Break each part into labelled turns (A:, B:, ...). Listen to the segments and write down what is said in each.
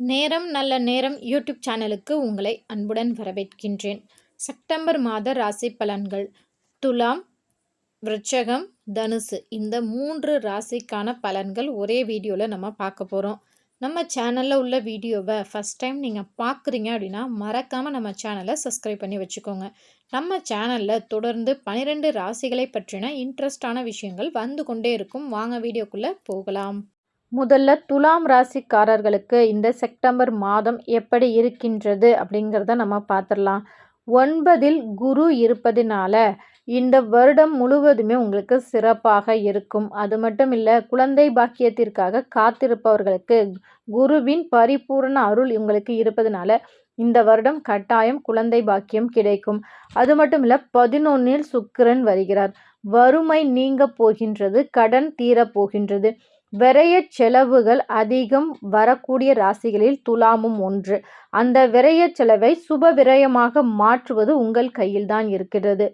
A: நேரம் நல்ல நேரம் யூடியூப் சேனலுக்கு உங்களை அன்புடன் வரவேற்கின்றேன். செப்டம்பர் மாத ராசி பலன்கள். துலாம் விருச்சகம் தனுசு. இந்த மூன்று ராசிக்கான பலன்கள் ஒரே வீடியோவில் நம்ம பார்க்க போகிறோம் நம்ம சேனலில் உள்ள வீடியோவை ஃபஸ்ட் டைம் நீங்கள் பார்க்குறீங்க அப்படின்னா மறக்காமல் நம்ம சேனலை சப்ஸ்கிரைப் பண்ணி வச்சுக்கோங்க. நம்ம சேனலில் தொடர்ந்து பன்னிரெண்டு ராசிகளை பற்றின இன்ட்ரெஸ்டான விஷயங்கள் வந்து கொண்டே இருக்கும். வாங்க வீடியோக்குள்ளே போகலாம். முதல்ல துலாம் ராசிக்காரர்களுக்கு இந்த செப்டம்பர் மாதம் எப்படி இருக்கின்றது அப்படிங்கிறத நம்ம பார்த்துடலாம். ஒன்பதில் குரு இருப்பதினால இந்த வருடம் முழுவதுமே உங்களுக்கு சிறப்பாக இருக்கும். அது மட்டும் இல்லை குழந்தை பாக்கியத்திற்காக காத்திருப்பவர்களுக்கு குருவின் பரிபூர்ண அருள் உங்களுக்கு இருப்பதனால இந்த வருடம் கட்டாயம் குழந்தை பாக்கியம் கிடைக்கும். அது மட்டும் இல்லை பதினொன்னில் சுக்கிரன் வருகிறார். வறுமை நீங்க போகின்றது கடன் தீரப் போகின்றது. விரய செலவுகள் அதிகம் வரக்கூடிய ராசிகளில் துலாமும் ஒன்று. அந்த விரய செலவை சுப விரயமாக மாற்றுவது உங்கள் கையில்தான் இருக்கிறது.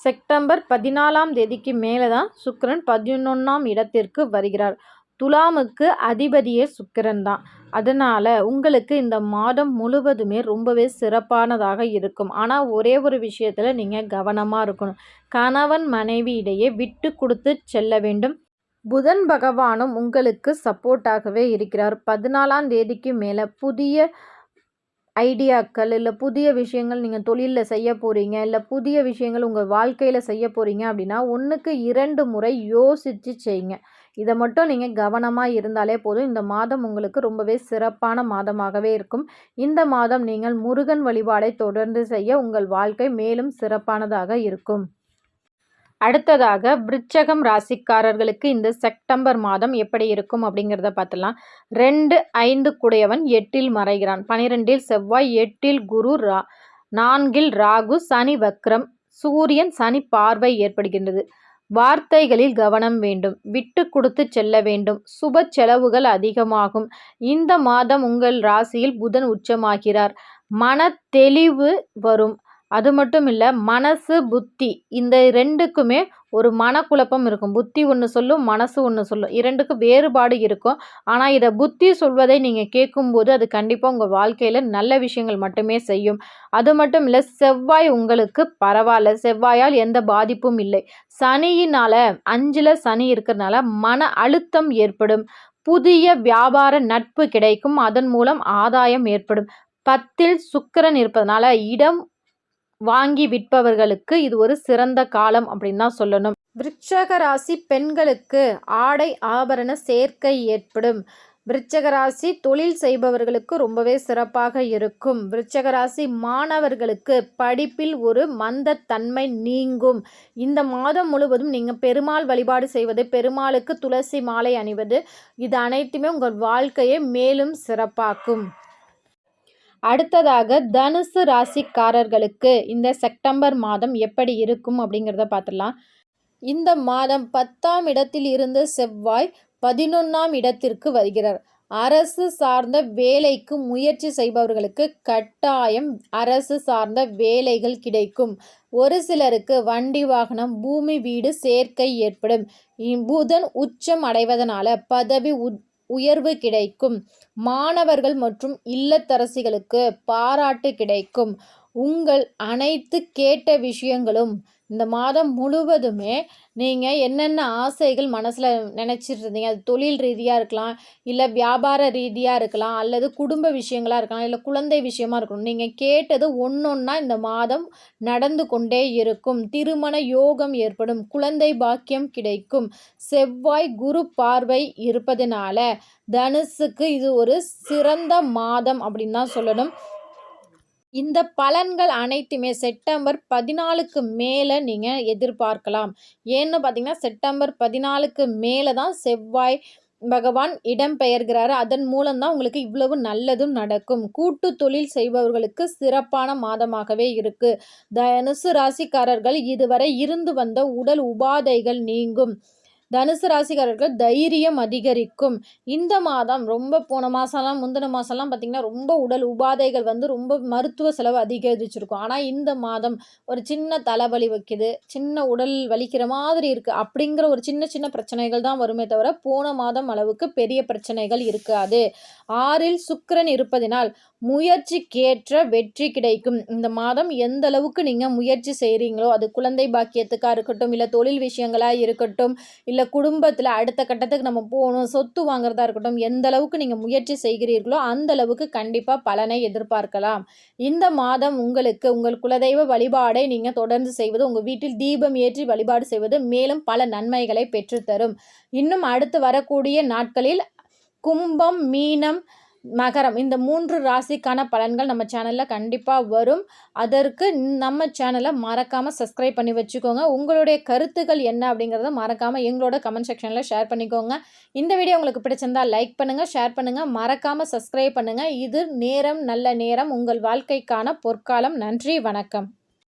A: செப்டம்பர் பதினாலாம் தேதிக்கு மேலே தான் சுக்கரன் பதினொன்றாம் இடத்திற்கு வருகிறார். துலாமுக்கு அதிபதியே சுக்கிரன் தான். அதனால் உங்களுக்கு இந்த மாதம் முழுவதுமே ரொம்பவே சிறப்பானதாக இருக்கும். ஆனால் ஒரே ஒரு விஷயத்தில் நீங்கள் கவனமாக இருக்கணும். கணவன் மனைவி இடையே விட்டு கொடுத்து செல்ல வேண்டும். புதன் பகவானும் உங்களுக்கு சப்போர்ட்டாகவே இருக்கிறார். பதினாலாம் தேதிக்கு மேலே புதிய ஐடியாக்கள் இல்லை புதிய விஷயங்கள் நீங்கள் தொழிலில் செய்ய போகிறீங்க இல்லை புதிய விஷயங்கள் உங்கள் வாழ்க்கையில் செய்ய போகிறீங்க அப்படின்னா ஒன்றுக்கு இரண்டு முறை யோசித்து செய்யுங்க. இதை மட்டும் நீங்கள் கவனமாக இருந்தாலே போதும். இந்த மாதம் உங்களுக்கு ரொம்பவே சிறப்பான மாதமாகவே இருக்கும். இந்த மாதம் நீங்கள் முருகன் வழிபாடை தொடர்ந்து செய்ய உங்கள் வாழ்க்கை மேலும் சிறப்பானதாக இருக்கும். அடுத்ததாக விருச்சகம் ராசிக்காரர்களுக்கு இந்த செப்டம்பர் மாதம் எப்படி இருக்கும் அப்படிங்கிறத பார்த்துலாம் ரெண்டு ஐந்து குடையவன் எட்டில் மறைகிறான். பனிரெண்டில் செவ்வாய் எட்டில் குரு ரா நான்கில் ராகு சனி வக்ரம் சூரியன் சனி பார்வை ஏற்படுகின்றது. வார்த்தைகளில் கவனம் வேண்டும். விட்டு கொடுத்து செல்ல வேண்டும். சுப செலவுகள் அதிகமாகும். இந்த மாதம் உங்கள் ராசியில் புதன் உச்சமாகிறார். மன தெளிவு வரும். அது மட்டும் இல்லை மனசு புத்தி. இந்த ரெண்டுக்குமே ஒரு மனக்குழப்பம் இருக்கும். புத்தி ஒன்று சொல்லும் மனசு ஒன்று சொல்லும். இரண்டுக்கும் வேறுபாடு இருக்கும். ஆனால் இதை புத்தி சொல்வதை நீங்கள் கேட்கும்போது அது கண்டிப்பாக உங்கள் வாழ்க்கையில் நல்ல விஷயங்கள் மட்டுமே செய்யும். அது மட்டும் இல்லை செவ்வாய் உங்களுக்கு பரவாயில்ல. செவ்வாயால் எந்த பாதிப்பும் இல்லை. சனியினால் அஞ்சில் சனி இருக்கிறதுனால மன அழுத்தம் ஏற்படும். புதிய வியாபார நட்பு கிடைக்கும். அதன் மூலம் ஆதாயம் ஏற்படும். பத்தில் சுக்கரன் இருப்பதனால இடம் வாங்கி விற்பவர்களுக்கு இது ஒரு சிறந்த காலம் அப்படின்னு தான் சொல்லணும். விருட்சக ராசி பெண்களுக்கு ஆடை ஆபரண சேர்க்கை ஏற்படும். விருச்சகராசி தொழில் செய்பவர்களுக்கு ரொம்பவே சிறப்பாக இருக்கும். விருச்சகராசி மாணவர்களுக்கு படிப்பில் ஒரு மந்தத்தன்மை நீங்கும். இந்த மாதம் முழுவதும் நீங்கள் பெருமாள் வழிபாடு செய்வது பெருமாளுக்கு துளசி மாலை அணிவது இது அனைத்துமே உங்கள் வாழ்க்கையை மேலும் சிறப்பாக்கும். அடுத்ததாக தனுசு ராசிக்காரர்களுக்கு இந்த செப்டம்பர் மாதம் எப்படி இருக்கும் அப்படிங்கிறத பார்த்துடலாம். இந்த மாதம் பத்தாம் இடத்தில் இருந்து செவ்வாய் பதினொன்றாம் இடத்திற்கு வருகிறார். அரசு சார்ந்த வேலைக்கு முயற்சி செய்பவர்களுக்கு கட்டாயம் அரசு சார்ந்த வேலைகள் கிடைக்கும். ஒரு சிலருக்கு வண்டி வாகனம் பூமி வீடு சேர்க்கை ஏற்படும். புதன் உச்சம் அடைவதனால பதவி உயர்வு கிடைக்கும். மாணவர்கள் மற்றும் இல்லத்தரசிகளுக்கு பாராட்டு கிடைக்கும். உங்கள் அனைத்து கேட்ட விஷயங்களும் இந்த மாதம் முழுவதுமே நீங்கள் என்னென்ன ஆசைகள் மனசில் நினச்சிட்டு இருந்தீங்க அது தொழில் ரீதியாக இருக்கலாம் இல்லை வியாபார ரீதியாக இருக்கலாம் அல்லது குடும்ப விஷயங்களாக இருக்கலாம் இல்லை குழந்தை விஷயமா இருக்கணும். நீங்கள் கேட்டது ஒன்றொன்னா இந்த மாதம் நடந்து கொண்டே இருக்கும். திருமண யோகம் ஏற்படும் குழந்தை பாக்கியம் கிடைக்கும். செவ்வாய் குரு பார்வை இருப்பதனால தனுசுக்கு இது ஒரு சிறந்த மாதம் அப்படின்னு தான் சொல்லணும். இந்த பலன்கள் அனைத்துமே செப்டம்பர் பதினாலுக்கு மேலே நீங்கள் எதிர்பார்க்கலாம். ஏன்னு பார்த்தீங்கன்னா செப்டம்பர் பதினாலுக்கு மேலே தான் செவ்வாய் பகவான் இடம் பெயர்கிறாரு அதன் மூலம்தான் உங்களுக்கு இவ்வளவு நல்லதும் நடக்கும். கூட்டு தொழில் செய்பவர்களுக்கு சிறப்பான மாதமாகவே இருக்கு. தனுசு ராசிக்காரர்கள் இதுவரை இருந்து வந்த உடல் உபாதைகள் நீங்கும். தனுசு ராசிக்காரர்கள் தைரியம் அதிகரிக்கும். இந்த மாதம் ரொம்ப போன மாதம்லாம் முந்தின மாதம்லாம் பார்த்திங்கன்னா ரொம்ப உடல் உபாதைகள் வந்து ரொம்ப மருத்துவ செலவு அதிகரிச்சிருக்கும். ஆனால் இந்த மாதம் ஒரு சின்ன தலைவலி வைக்குது சின்ன உடல் வலிக்கிற மாதிரி இருக்குது அப்படிங்கிற ஒரு சின்ன சின்ன பிரச்சனைகள் தான் வருமே தவிர போன மாதம் அளவுக்கு பெரிய பிரச்சனைகள் இருக்காது. ஆறில் சுக்கரன் இருப்பதினால் முயற்சிக்கேற்ற வெற்றி கிடைக்கும். இந்த மாதம் எந்த அளவுக்கு நீங்கள் முயற்சி செய்கிறீங்களோ அது குழந்தை பாக்கியத்துக்காக இருக்கட்டும் இல்லை தொழில் விஷயங்களாக இருக்கட்டும் இல்லை இல்லை குடும்பத்தில் அடுத்த கட்டத்துக்கு நம்ம போகணும் சொத்து வாங்குறதா இருக்கட்டும் எந்த அளவுக்கு நீங்கள் முயற்சி செய்கிறீர்களோ அந்த அளவுக்கு கண்டிப்பாக பலனை எதிர்பார்க்கலாம். இந்த மாதம் உங்களுக்கு உங்கள் குலதெய்வ வழிபாடை நீங்கள் தொடர்ந்து செய்வது உங்கள் வீட்டில் தீபம் ஏற்றி வழிபாடு செய்வது மேலும் பல நன்மைகளை பெற்றுத்தரும். இன்னும் அடுத்து வரக்கூடிய நாட்களில் கும்பம் மீனம் மகரம். இந்த மூன்று ராசிக்கான பலன்கள் நம்ம சேனலில் கண்டிப்பாக வரும். அதற்கு நம்ம சேனலை மறக்காமல் சப்ஸ்கிரைப் பண்ணி வச்சுக்கோங்க. உங்களுடைய கருத்துக்கள் என்ன அப்படிங்கிறத மறக்காமல் எங்களோட கமெண்ட் செக்ஷனில் ஷேர் பண்ணிக்கோங்க. இந்த வீடியோ உங்களுக்கு பிடிச்சிருந்தா லைக் பண்ணுங்கள் ஷேர் பண்ணுங்கள் மறக்காமல் சப்ஸ்கிரைப் பண்ணுங்கள் இது நேரம் நல்ல நேரம். உங்கள் வாழ்க்கைக்கான பொற்காலம். நன்றி வணக்கம்.